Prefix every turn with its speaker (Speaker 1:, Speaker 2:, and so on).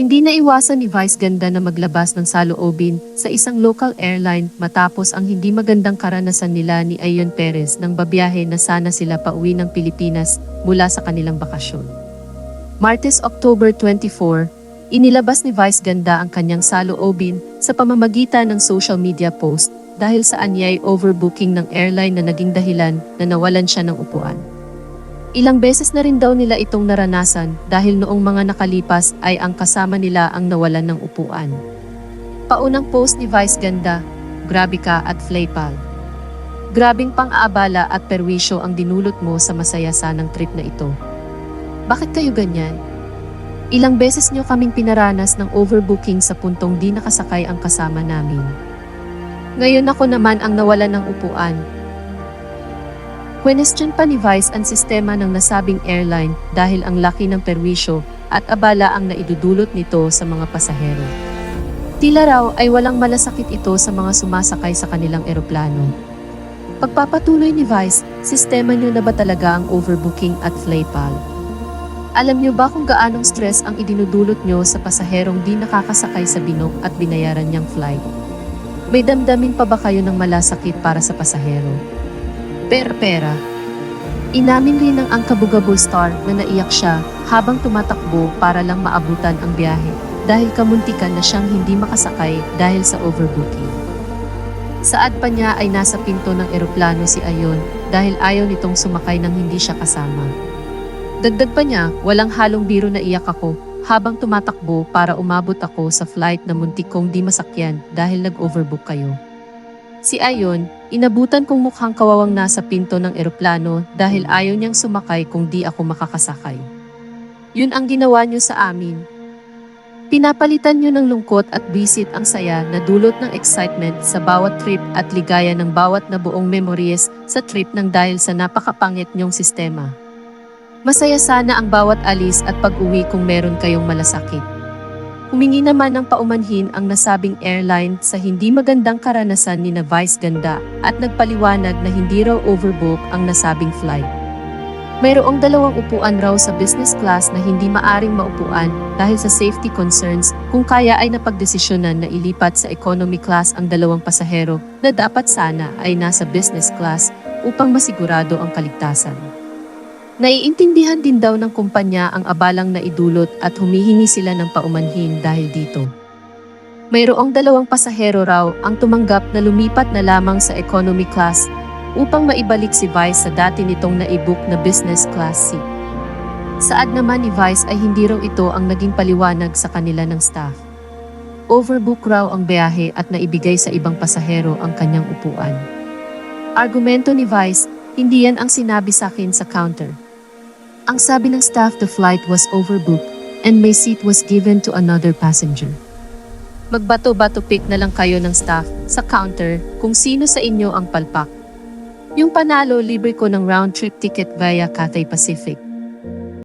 Speaker 1: Hindi na iwasan ni Vice Ganda na maglabas ng saloobin sa isang local airline matapos ang hindi magandang karanasan nila ni Ayon Perez nang babiyahe na sana sila pauwi ng Pilipinas mula sa kanilang bakasyon. Martes, October 24, inilabas ni Vice Ganda ang kanyang saloobin sa pamamagitan ng social media post dahil sa anyay overbooking ng airline na naging dahilan na nawalan siya ng upuan. Ilang beses na rin daw nila itong naranasan dahil noong mga nakalipas ay ang kasama nila ang nawalan ng upuan. Paunang post ni Vice Ganda, grabe ka at Flaypal. Grabing pang-aabala at perwisyo ang dinulot mo sa masaya sanang trip na ito. Bakit kayo ganyan? Ilang beses nyo kaming pinaranas ng overbooking sa puntong di nakasakay ang kasama namin. Ngayon ako naman ang nawalan ng upuan Question pa ni Vice ang sistema ng nasabing airline dahil ang laki ng perwisyo at abala ang naidudulot nito sa mga pasahero. Tila raw ay walang malasakit ito sa mga sumasakay sa kanilang eroplano. Pagpapatuloy ni Vice, sistema niyo na ba talaga ang overbooking at flaypal? Alam niyo ba kung gaanong stress ang idinudulot niyo sa pasaherong di nakakasakay sa binok at binayaran niyang flight? May damdamin pa ba kayo ng malasakit para sa pasahero? Pera-pera. Inamin rin ng Angkabugabo Star na naiyak siya habang tumatakbo para lang maabutan ang biyahe dahil kamuntikan na siyang hindi makasakay dahil sa overbooking. Saad pa niya ay nasa pinto ng eroplano si Ayon dahil ayaw nitong sumakay nang hindi siya kasama. Dagdag pa niya, walang halong biro na iyak ako habang tumatakbo para umabot ako sa flight na muntik kong di masakyan dahil nag-overbook kayo. Si Ayon, inabutan kong mukhang kawawang nasa pinto ng eroplano dahil ayaw niyang sumakay kung di ako makakasakay. Yun ang ginawa niyo sa amin. Pinapalitan niyo ng lungkot at bisit ang saya na dulot ng excitement sa bawat trip at ligaya ng bawat nabuong memories sa trip ng dahil sa napakapangit niyong sistema. Masaya sana ang bawat alis at pag-uwi kung meron kayong malasakit. Humingi naman ng paumanhin ang nasabing airline sa hindi magandang karanasan ni na Vice Ganda at nagpaliwanag na hindi raw overbook ang nasabing flight. Mayroong dalawang upuan raw sa business class na hindi maaring maupuan dahil sa safety concerns kung kaya ay napagdesisyonan na ilipat sa economy class ang dalawang pasahero na dapat sana ay nasa business class upang masigurado ang kaligtasan. Naiintindihan din daw ng kumpanya ang abalang na idulot at humihingi sila ng paumanhin dahil dito. Mayroong dalawang pasahero raw ang tumanggap na lumipat na lamang sa economy class upang maibalik si Vice sa dati nitong naibuk na business class seat. Saad naman ni Vice ay hindi raw ito ang naging paliwanag sa kanila ng staff. Overbook raw ang biyahe at naibigay sa ibang pasahero ang kanyang upuan. Argumento ni Vice, hindi yan ang sinabi sa akin sa counter. Ang sabi ng staff the flight was overbooked and my seat was given to another passenger. Magbato-bato pick na lang kayo ng staff sa counter kung sino sa inyo ang palpak. Yung panalo libre ko ng round trip ticket via Cathay Pacific.